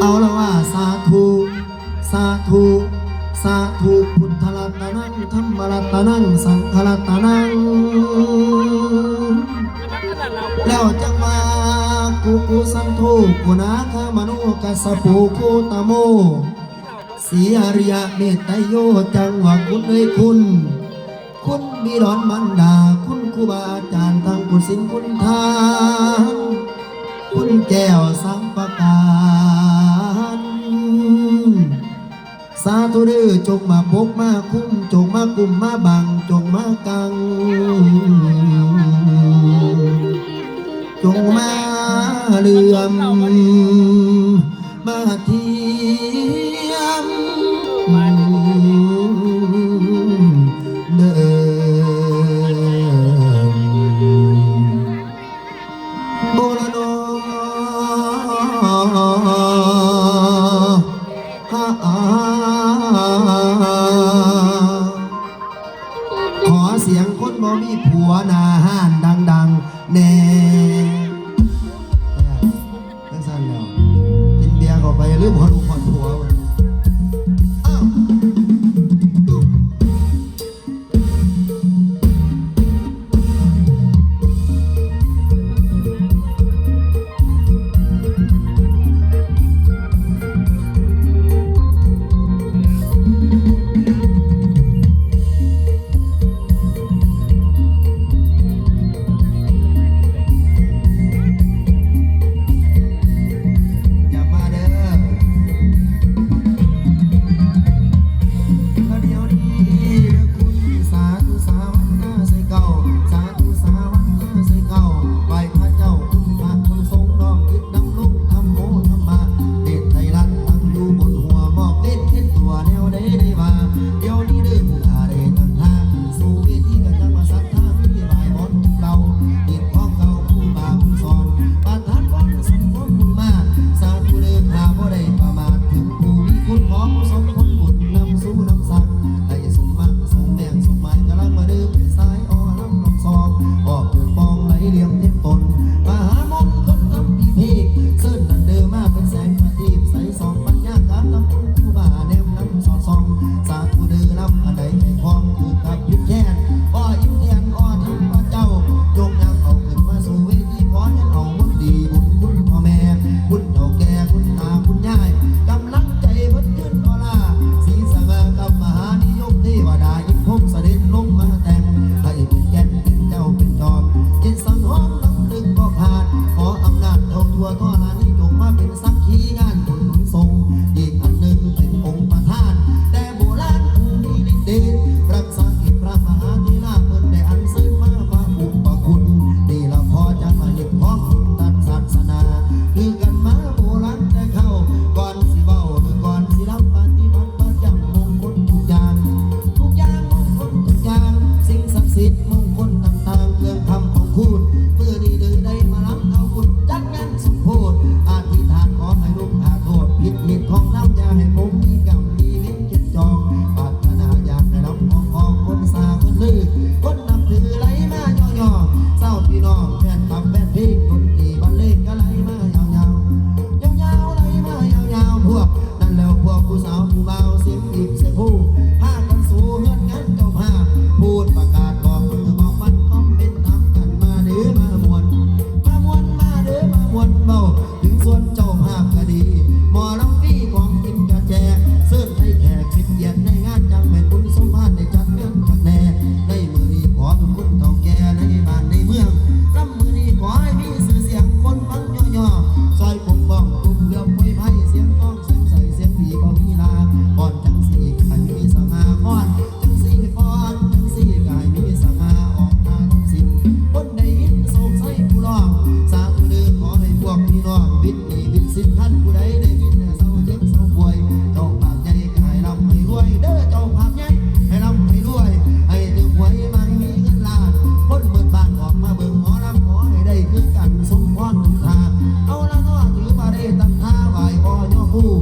เอาละว่สาธุ สาธุ สาธุ พุทธรัตนังธรรมรัตนัง สังฆรัตนัง แล้วจังมากูกูสังโทกูนาคามนุกัสปูกูตโมสีอริยะเมตโยจังหวะคุณเลยคุณ คุณบีรอนมันดา คุณครูบาอาจารย์ทางกุณสินคุณทางคุณแก้วสังปการสาธุเด้อจงมาพกมาคุ้มจงมากุมมาบังจงมากัง เหลื่อมมาเทียมเดิมโบราณขอเสียงคนบ่มีผัวนาห้านดัง ๆ แน่ พูด เมื่อดีเดินได้มารับเอาบุญจัดงานสมโพธิอาธิษฐานขอให้ลูกอาโทษผิดผิดของน้ำยาให้ผมมีกรรมีลิ้นเจ็ดจองปารถนาอยากได้รับของของคนสาคนลือ คนนับถือไหลมาย่อย่อเศร้าพี่น้องแฟนคลับแฟนพี่คนตีบันเลงก็ไหลมายาวยาวยาวยาวไหลมายาวยาวพวกนั่นแล้วพวกผู้สาวผู้บ่าว คู่